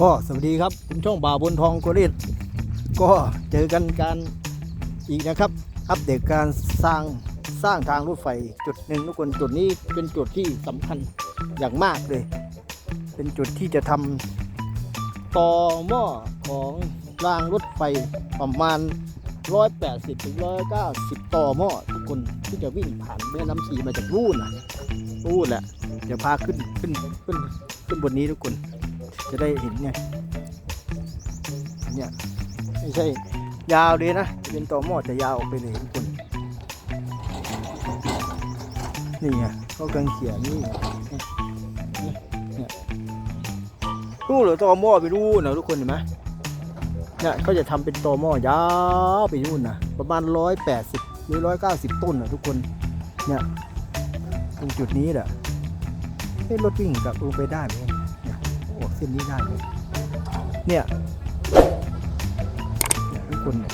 ก็สวัสดีครับคุณช่องบ่าวบนทองโกเรตก็เจอกันการอีกนะครับ อัปเดตการสร้างสร้างทางรถไฟจุดหนึ่งทุกคนจุดนี้เป็นจุดที่สำคัญอย่างมากเลย เป็นจุดที่จะทำต่อหม้อของรางรถไฟประมาณ 180ถึง190 ต่อหม้อทุกคนที่จะวิ่งผ่านแม่น้ำชีมาจากรูนนะรูนแหละเดี๋ยวพาขึ้นขึ้นขึ้นขึ้นบนนี้ทุกคน จะได้เห็นไงเนี่ยไม่ใช่ยาวดีนะ เป็นต่อหม้อจะยาวออกไปเลยทุกคน นี่ไงเขากังเขียนนี่เนี่ยนู่หรือต่อหม้อไปนู่นะทุกคนเห็นไหมเนี่ยเขาจะทำเป็นต่อหม้อยาวไปนู่นนะประมาณร้อยแปดสิบหรือร้อยเก้าสิบต้นนะทุกคนเนี่ยตรงจุดนี้แหละให้รถวิ่งกลับลงไปได้ไหม ออกเส้นนี้ได้เลยเนี่ยเนี่ยทุกคนเนี่ย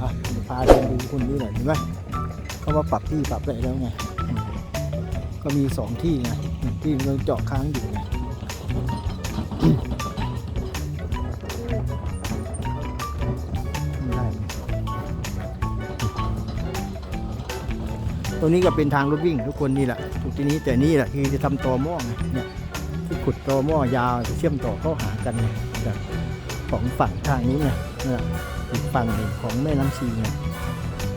อะเดี๋ยวพาเดินดูคนนี้หน่อยเห็นไหมเขามาปรับที่ปรับอะไรแล้วไงอืมก็มีสองที่ไงอืมที่เราเจาะค้างอยู่ ตรงนี้ก็เป็นทางรถวิ่งทุกคนนี่แหละจุดที่นี้แต่นี่แหละคือจะทำต่อหม้อไงเนี่ยที่ขุดต่อหม้อยาวจะเชื่อมต่อเข้าหากันจากของฝั่งทางนี้ไงเนี่ยอีกฝั่งหนึ่งของแม่น้ำชีไง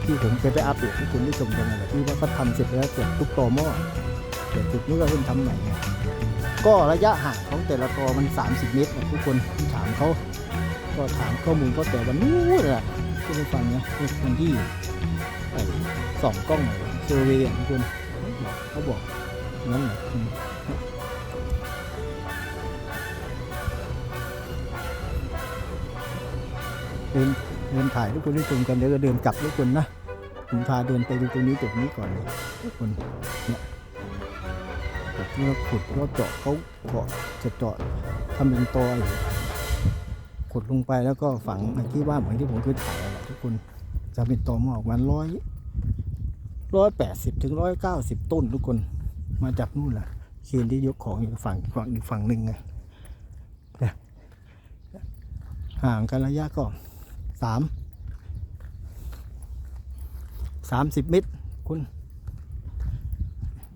ที่ผมเคยไปอัปเดตให้คุณได้ชมกันนะที่ว่าเขาทำเสร็จแล้วเกือบทุกต่อหม้อแต่จุดนี้ก็เพิ่งทำใหม่ไงก็ระยะห่างของแต่ละตอมัน 30 เมตรนะทุกคนที่ถามเขาก็ถามข้อมูลเขาแต่วันนู้นแหละที่ไปฟังนะวันที่สองกล้อง เซอร์เวย์ทุกคนเขาบอกงั้นเหรอเดินเดินถ่ายทุกคนได้ชมกันเดี๋ยวก็เดินกลับทุกคนนะผมพาเดินไปดูตรงนี้จุดนี้ก่อนเลยทุกคนเนี่ยจุดที่เราขุดเราเจาะเขาเจาะจะเจาะทำเป็นตออยู่ขุดลงไปแล้วก็ฝังไอ้ที่ว่าเหมือนที่ผมเคยถ่ายแหละทุกคนจะเป็นตอหมอกมันร้อย ร้อยแปดสิบถึงร้อยเก้าสิบต้นทุกคน มาจากนู่นแหละเคนที่ยกของอีกฝั่งฝั่งอีกฝั่งหนึ่งไงห่างกันระยะก็สามสามสิบเมตรคุณ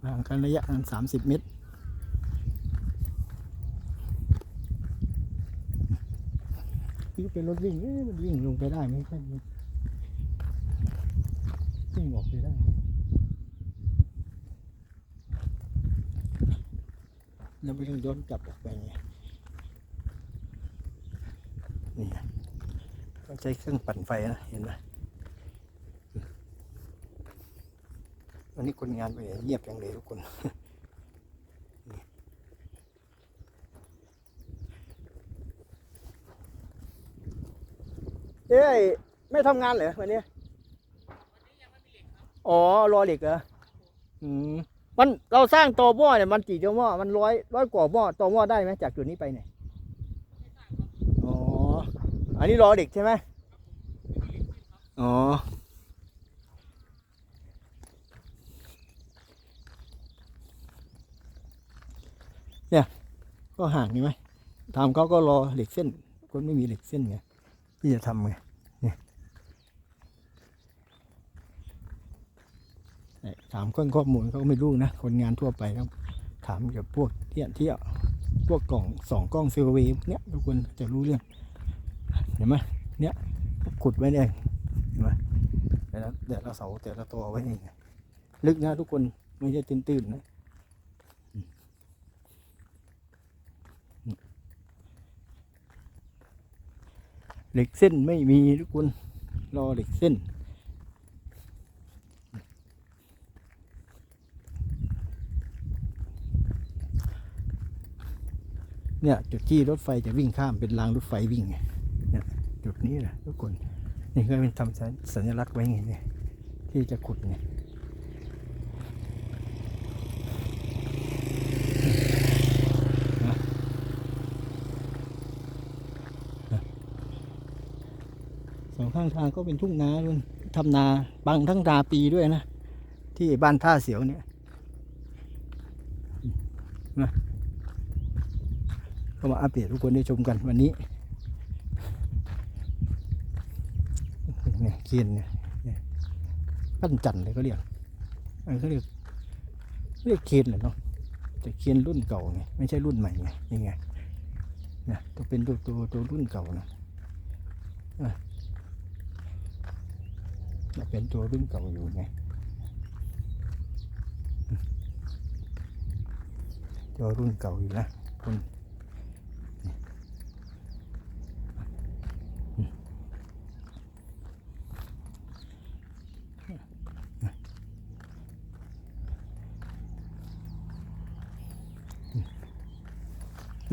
ห่างกันระยะนั้นสามสิบเมตรนี่เป็นรถวิ่งเอ๊ะมันวิ่งลงไปได้ไหมใช่ไหมวิ่งออกไปได้ไหม แล้วไม่ต้องย้อนกลับออกไปไงนี่ต้องใช้เครื่องปั่นไฟนะ เห็นไหมวันนี้คนงานไปไหนเงียบอย่างเลยทุกคนเอ้ยไม่ทำงานเหรอวันนี้ อ๋อ รอเด็กเหรอ อืม มันเราสร้างตัวหม้อเนี่ยมันกี่ตัวหม้อมันร้อยร้อยกว่าหม้อตัวหม้อได้ไหมจากจุดนี้ไปเนี่ยอ๋ออันนี้รอเด็กใช่ไหมอ๋อเนี่ยก็ห่างใช่ไหมทำเขาก็รอเหล็กเส้นคนไม่มีเหล็กเส้นไงที่จะทำไงเนี่ยเนี่ย ถามข้อมูลเขาก็ไม่รู้นะ คนงานทั่วไปครับ ถามเกี่ยวกับพวกเที่ยวเที่ยวพวกกล่องสองกล้องฟิลเวฟเนี่ยทุกคนจะรู้เรื่อง เห็นไหมเนี่ยขุดไว้เนี่ยเห็นไหมแต่ละแต่ละเสาแต่ละตัวไว้เองลึกนะทุกคนไม่ใช่ตื้นๆนะเหล็กเส้นไม่มีทุกคนรอเหล็กเส้น เนี่ยจุดที่รถไฟจะวิ่งข้ามเป็นรางรถไฟวิ่งเนี่ยจุดนี้แหละทุกคนนี่ก็เป็นทำสัญลักษณ์ไว้ไงเนี่ยที่จะขุดไงนะนะสองข้างทางก็เป็นทุ่งนาด้วยทำนาบังทั้งนาปีด้วยนะ ที่บ้านท่าเสียวเนี่ยนะ ก็มาอัปเดตทุกคนได้ชมกันวันนี้เนี่ยเคียนเนี่ยเนี่ยปั้นจันเลยก็เรียกอันเขาเรียกเรียกเคียนเลยเนาะแต่เคียนรุ่นเก่าไงไม่ใช่รุ่นใหม่ไงนี่ไงนะต้องเป็นตัวตัวตัวรุ่นเก่านะอะจะเป็นตัวรุ่นเก่าอยู่ไงตัวรุ่นเก่าอยู่นะคุณ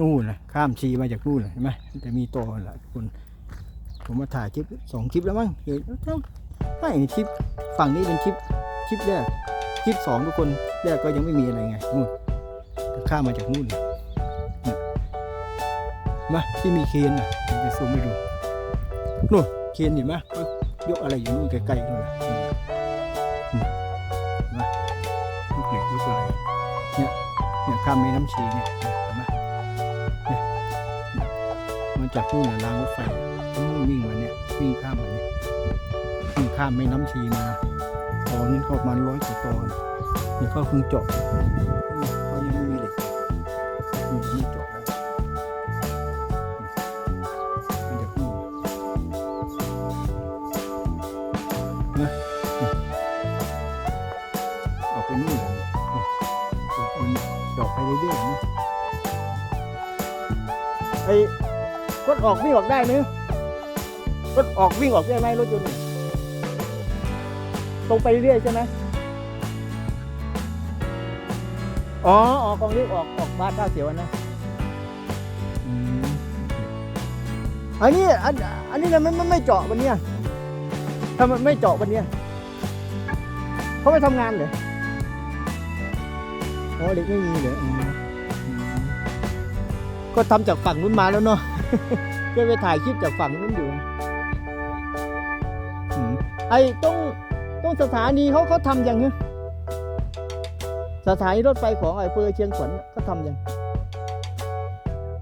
นู่นนะข้ามชีมาจากนู่นเห็นไหมจะมีตัวแหละคุณผมมาถ่ายคลิปสองคลิปแล้วมั้งเดี๋ยวไม่คลิปฝั่งนี้เป็นคลิปคลิปแรกคลิปสองทุกคนคลิปแรกก็ยังไม่มีอะไรไงนู่นข้ามมาจากนู่นนะมาที่มีเคนน่ะเดี๋ยวจะซูมให้ดูนู่นเคนเห็นไหมยกอะไรอยู่นู่นไกลๆนู่นนะนู่นเห็กเหล็กยกอะไรเนี่ยเนี่ยข้ามแม่น้ำชีเนี่ย จากนู่นนะรางรถไฟนู่นวิ่งมาเนี่ยวิ่งข้ามมาเนี่ยวิ่งข้ามแม่น้ำชีมาตอนนี้ก็ประมาณร้อยกว่าตอนนี่ก็คงจบ ถออกวิ่งออกได้ไหมรถออกวิ่งออกได้ไหมรถยนต์เนี่ยตรงไปเรื่อยๆใช่ไหมอ๋อออกกองเรียกออกออกบ้านท่าเสียวนะอืมอันนี้อันอันนี้นะมันมันไม่เจาะวันเนี้ยถ้ามันไม่เจาะวันเนี้ยเขาไม่ทำงานเหรออ๋อเด็กไม่มีเหรออืมอืม ก็ทำจากฝั่งนู้นมาแล้วเนาะก็ไปถ่ายคลิปจากฝั่งนู้นอยู่ไอ้ตรงตรงสถานีเขาเขาทำยังไงสถานีรถไฟของไอำเภอเชียงขวัญก็ทำยัง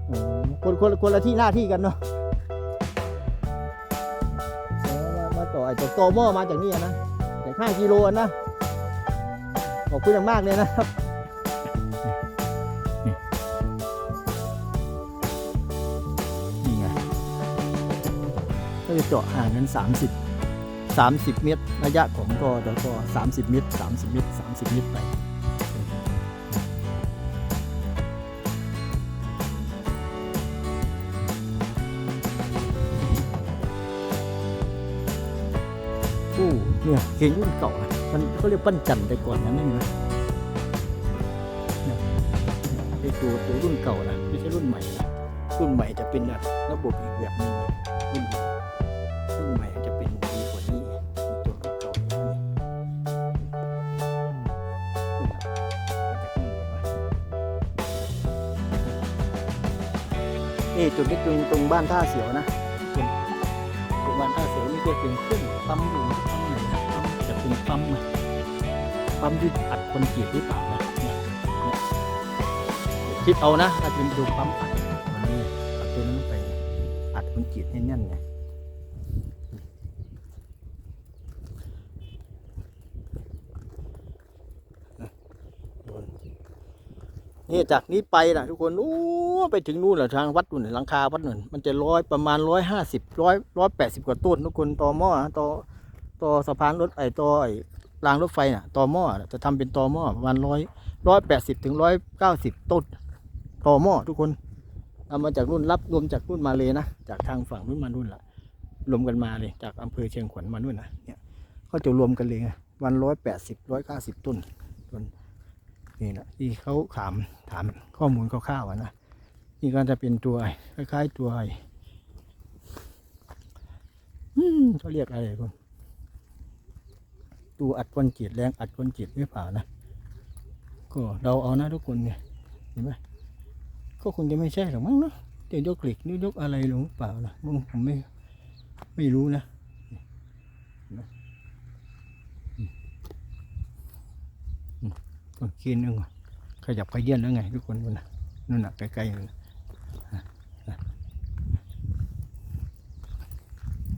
อ๋อคนคนคนละที่หน้าที่กันเนาะมามาต่อไอ้จากโตโม่มาจากนี่นะจากห้ากิโลนะขอบคุณอย่างมากเลยนะครับ ก็จะเจาะห่างกัน 30 30 เมตร ระยะของกอตก30 เมตร 30 เมตร 30 เมตรไปโอ้เนี่ยเคนรุ่นเก่าอะมันเขาเรียกปั้นจันแต่ก่อนนะนี่นเนี่ยไอตัวตัวรุ่นเก่านะไม่ใช่รุ่นใหม่นะรุ่นใหม่จะเป็นระบบอีกแบบนึงรุ่นรุ่น นี่จุดนี้ตรงตรงบ้านท่าเสียวนะโรงพยาบาลท่าเสือนี่ก็เป็นเครื่องปั๊มอยู่ปั๊มไหนนะปั๊มจะเป็นปั๊มอะปั๊มที่อัดคอนกรีตหรือเปล่านะเนี่ยเนี่ยคิดเอานะอาจจะเป็นดูปั๊มอัด นี่จากนี้ไปนะทุกคนโอ้ไปถึงนู่นแหละทางวัดนู่นน่ะหลังคาวัดนู่นมันจะร้อยประมาณร้อยห้าสิบร้อยร้อยแปดสิบกว่าต้นทุกคนต่อหม้อต่อต่อสะพานรถไอ้ต่อไอ้รางรถไฟน่ะต่อหม้อจะทำเป็นต่อหม้อประมาณร้อยร้อยแปดสิบถึงร้อยเก้าสิบต้นต่อหม้อทุกคนเอามาจากรุ่นรับรวมจากรุ่นมาเลยนะจากทางฝั่งรุ่นมารุ่นละรวมกันมาเลยจากอำเภอเชียงขวัญมานู่นนะเนี่ยเขาจะรวมกันเลยวันร้อยแปดสิบร้อยเก้าสิบต้นต้น นี่นะที่เขาถามถามข้อมูลคร่าวๆอะนะนี่ก็จะเป็นตัวคล้ายๆตัวไอืมเขาเรียกอะไรคุณตัวอัดคอนกรีตแรงอัดคอนกรีตหรือเปล่านะก็เราเอานะทุกคนเนี่ยเห็นไหมก็คงจะไม่ใช่หรอกมั้งเนาะเดี๋ยวยกเหล็กนี่ยกอะไรลงหรือเปล่านะมึงผมไม่ไม่รู้นะ กินนึงขยับขยื่นแล้วไง ทุกคนนู่นนะนู่นนะไกลๆนู่น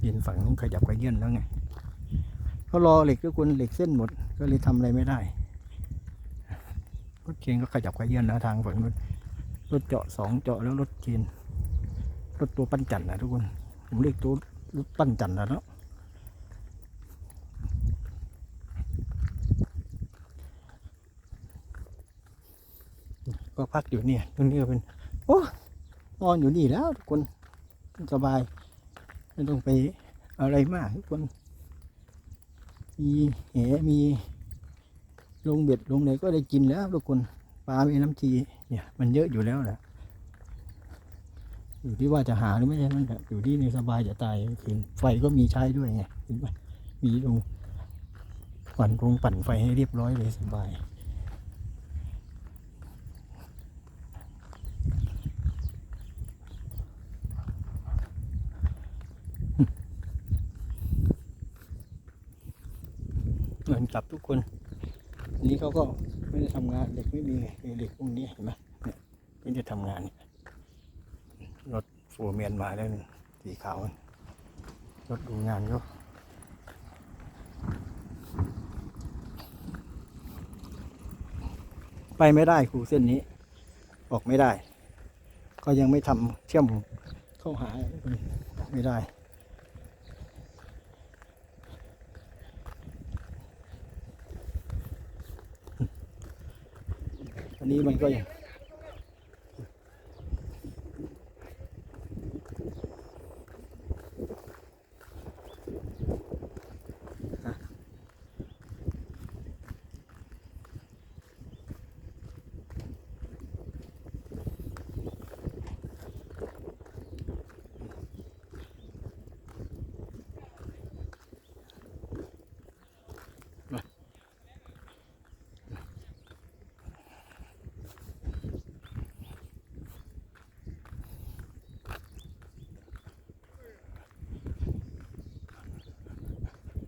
ดินฝั่งนู้นขยับขยื่นแล้วไงเขารอเหล็กทุกคนเหล็กเส้นหมด ก็เลยทำอะไรไม่ได้รถเชนก็ขยับขยื่นนะทางฝั่งนู้นรถเจาะสองเจาะแล้วรถเชนรถตัวปั้นจันทร์นะทุกคนผมเรียกตัวรถปั้นจันทนะเนาะ ก็พักอยู่เนี่ยตรงนี้ก็เป็นโอ้นอนอยู่นี่แล้วทุกคนสบายไม่ต้องไปอะไรมากทุกคน มีแหมีลงเบ็ดลงไหนก็ได้กินแล้วทุกคนปลาแม่น้ำชีเนี่ยมันเยอะอยู่แล้วแหละอยู่ที่ว่าจะหาหรือไม่ใช่มันอยู่ที่ในสบายจะตายคืนไฟก็มีใช้ด้วยไงเห็นไหมมีลงปั่นลงปั่นไฟให้เรียบร้อยเลยสบาย เหมือนกับทุก คนนี้เขาก็ไม่ได้ทำงานเด็กไม่มีไงเด็กพวกนี้เห็นไหมเนี่ยไม่ได้ทำงานรถฟูเมียนมาแล้วนี่สีขาวรถดูงานก็ไปไม่ได้ครูเส้นนี้ ออกไม่ได้ ก็ยังไม่ทำเชื่อมเข้าหาไม่ได้ อันนี้มันก็อย่าง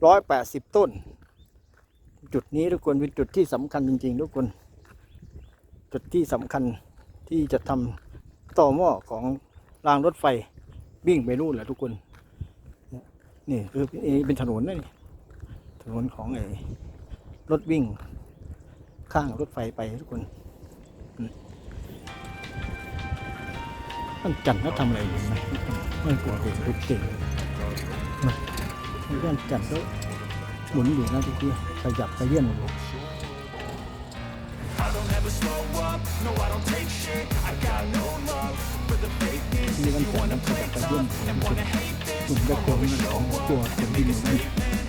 ร้อยแปดสิบต้น จุดนี้ทุกคนเป็นจุดที่สำคัญจริงๆ ทุกคน จุดที่สำคัญที่จะทำต่อหม้อของรางรถไฟวิ่งไปนู่นแหละทุกคนนี่คือเป็นถนนนะนี่ถนนของไอ้รถวิ่ง ข้างรถไฟไปทุกคนมันจันทร์เขาทำอะไรอยู่นะมันกลัวเป็นรถเก่ง มีเรื่องจัดก็หมุนอยู่นะทุกทีขยับขยื่นอยู่ I don't ever slow up, no I don't take shit I got no love for the fakeness มีวัน You ก่อน wanna มันข play ยับข tough ยื่น and wanna hate this กลุ่มตะโกนมันของตัวคนที่อยู่นี่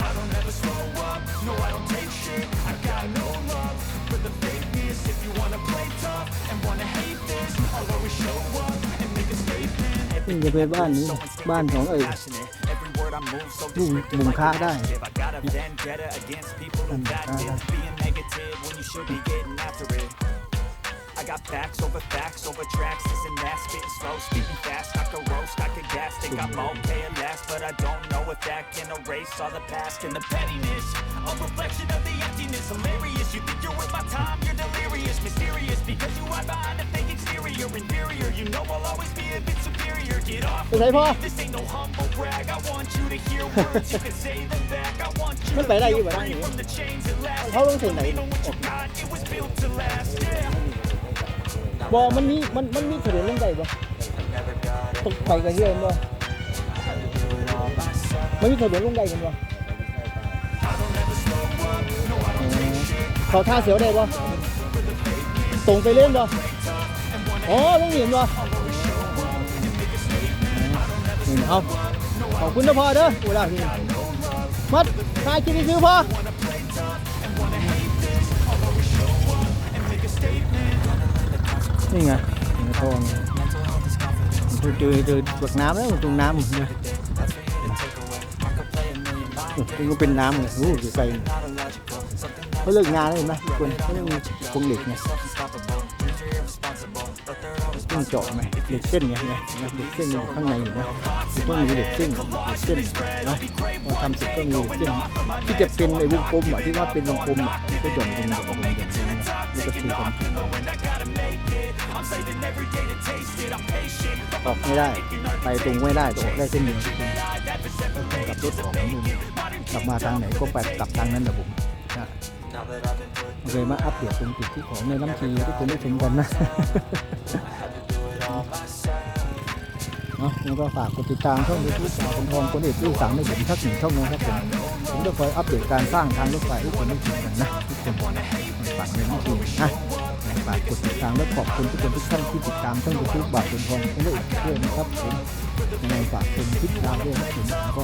I don't ever slow up, no I don't take shit I got no love for the fakeness If you wanna play tough and wanna hate this I'll always show up and make a statement นี่จะไปบ้านนี้บ้านของไอ้ Passionate, every word I move so ลุง descriptive บุง like ค้า an ได้ adjective. I got a vendetta against people who Mm, that ah, live being negative when you should be getting after it. I got facts over facts over tracks, this and that, spitting slow, speaking fast. I could roast, I could gas, think I'm okay at last, but I don't know if that can erase all the past and the pettiness. A reflection of the emptiness, hilarious. You think you're worth my time, you're delirious, mysterious because you hide behind a fake exterior, inferior. You know I'll always be a bit superior. Get off. ไปไหนพ่อ This ain't no humble brag. I want you to hear words. You can say them back. I want you มัน to ไปได้อ feel ยู่แบบนั้น free from the chains at last. เขาลงถึงไหน Believe in what you got. It was built to last. Yeah. บอมันมีมันมันมีถนนลงได้บ่ตกไปกันเยอะบ่มันมีถนนลงได้กันบ่ เขาท่าเสียวได้บ่ตรงไปเล่นบ่อ๋อต้องเห็นบ่นี่เอาขอบคุณนะพ่อเด้อกูลาพี่มัดทายกินไปซื้อพ่อนี่ไงนี่ทองดูดูดูตวกน้ำแล้วตรงน้ำเนี่ยนี่ก็เป็นน้ำไงโอ้ยไกล เขาเลิกงานแล้วเห็นไหมทุกคนเขาเรื่องคงเหล็กไงต้องเจาะไหมเหล็กเส้นไงไงเหล็กเส้นอยู่ข้างในอยู่นะต้องมีเหล็กเส้นเหล็กเส้นนะพอทำเสร็จก็มีเหล็กเส้นที่จะเป็นไอ้วงกลมอะที่ว่าเป็นวงกลมอะก็หย่อนเป็นวงกลมอย่างนี้นะจะถูกออกไม่ได้ ไปตรงไม่ได้จะออกได้เส้นเดียวกลับรถออกเหมือนเดิมกลับมาทางไหนก็ไปกลับทางนั้นแหละผม นะโอเคมาอัปเดตตรงจุดที่ของในน้ำชีทุกคนได้ชมกันนะเนาะแล้วก็ฝากกดติดตามช่องยูทูบของคนทองคนเอกที่สั่งให้ผมทักหนึ่งช่องนะครับผมผมจะคอยอัปเดตการสร้างทางรถไฟทุกคนได้ชมกันนะทุกคนฝากเงินทุกทีนะฝากกดติดตามและขอบคุณทุกคนทุกท่านที่ติดตามช่องยูทูบบาทคนทองคนเอกด้วยนะครับผมยังไงฝากชมคลิปยาวด้วยนะผมก็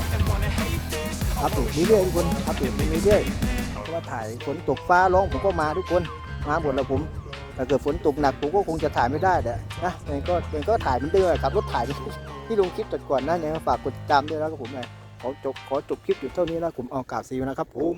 อัปเดตเรื่อยๆทุกคนอัปเดตเรื่อยๆ ว่าถ่ายฝนตกฟ้าร้องผมก็มาทุกคนมาหมดแล้วผมถ้าเกิดฝนตกหนักผมก็คงจะถ่ายไม่ได้แหละนะยังก็ยังก็ถ่ายเหมือนเดิมอะครับรถถ่ายที่ลงคลิปตัดก่อนนะยังฝากกดติดตามด้วยนะครับผมนะขอจบขอจบคลิปอยู่เท่านี้นะผมเอากาบซีนะครับผม